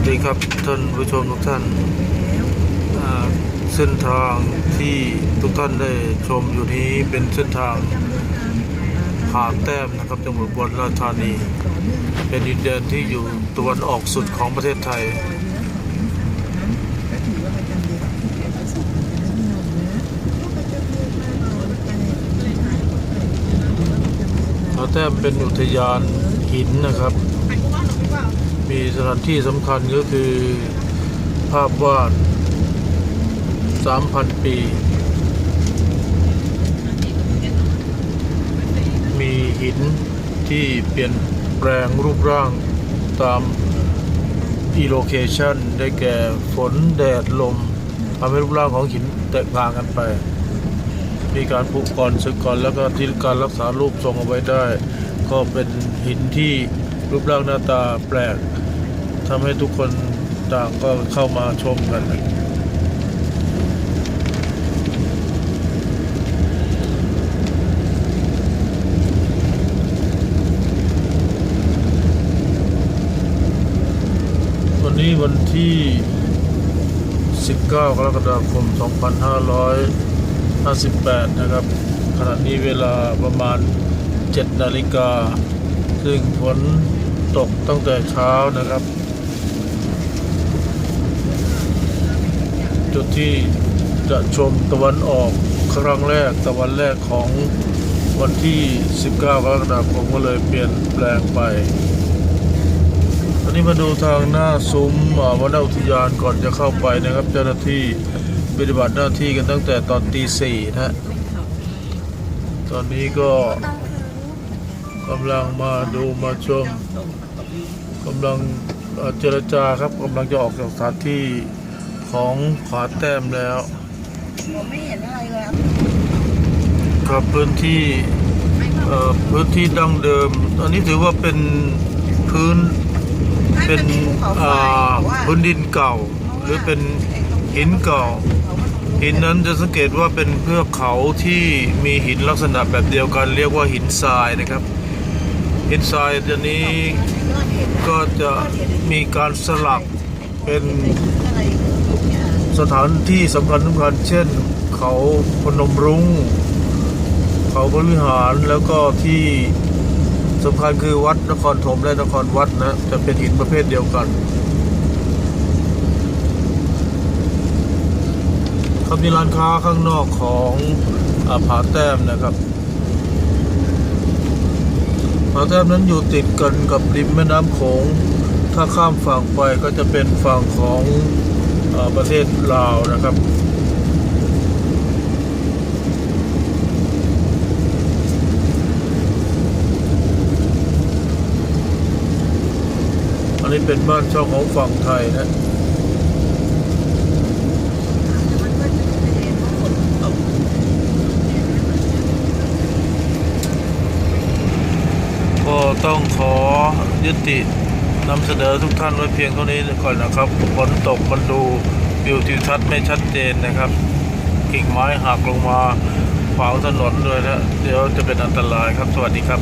สดีครับท่านผู้ชมทุกท่านเส้นทางที่ทุกท่านได้ชมอยู่นี้เป็นเส้นทางผาแต้มนะครับจังหวัดอุบลราชธานี เป็นดินแดนที่อยู่ตะวันออกสุดของประเทศไทย ผาแต้มเป็นอุทยานหินนะครับ มีสถานที่สำคัญก็คือภาพวาด 3,000 ปี มีหินที่เปลี่ยนแปลงรูปร่างตามอีโลเคชันได้แก่ฝนแดดลมทำให้รูปร่างของหินแตกต่างกันไป มีการผุก่อนสึกก่อนแล้วก็ที่การรักษารูปทรงเอาไว้ได้ ก็เป็นหินที่รูปร่างหน้าตาแปลก ทำให้ทุกคนต่างก็เข้ามาชมกันวันนี้วันที่ 19 กรกฎาคม 2558 นะครับ ขณะนี้เวลาประมาณ 7 นาฬิกา ซึ่งฝนตกตั้งแต่เช้านะครับ จุดที่จะชมตะวันออกครั้งแรกตะวันแรกของวันที่ 19 กรกฎาคมก็เลยเปลี่ยนแปลงไปตอนนี้มาดูทางหน้าซุ้มอ่าวนอุทยานก่อนจะเข้าไปนะครับ เจ้าหน้าที่ปฏิบัติหน้าที่กันตั้งแต่ตอนตีสี่นะฮะตอนนี้ก็กำลังมาดูมาชมกำลังเจรจาครับกำลังจะออกจากสถานที่ ของผาแต้มแล้วผมไม่เห็นอะไรเลยครับครับพื้นที่เอ่อพื้นที่ดั้งเดิมอันนี้ถือว่าเป็นพื้นให้เป็นมันมีภูเขาไฟอ่าหรือว่าพื้นดินเก่า หรือเป็นหินเก่า หินนั้นจะสังเกตว่าเป็นเพือกเขาที่มีหินลักษณะแบบเดียวกัน เรียกว่าหินทรายนะครับ หินทรายตัวนี้ก็จะมีการสลักเป็นอะไรเนี่ย สถานที่สำคัญสำคัญเช่น เขาพนมรุง้ง เขาบริหารแล้วก็ที่สำคัญคือวัดนครธมและนครวัดนะจะเป็นหินประเภทเดียวกันครับมีร้านค้าข้างนอกของอาผาแต้มนะครับผาแต้มนั้นอยู่ติดกันกับริมแม่น้ำโขง ถ้าข้ามฝั่งไปก็จะเป็นฝั่งของ ประเทศลาวนะครับอันนี้เป็นบ้านช่องของฝั่งไทยนะก็ตกก็ต้องขอยุติ นำเสนอทุกท่านไว้เพียงเท่านี้ก่อนนะครับฝนตกมันดูวิวทิวทัศน์ไม่ชัดเจนนะครับกิ่งไม้หักลงมาขวางถนนด้วยนะเดี๋ยวจะเป็นอันตรายครับสวัสดีครับ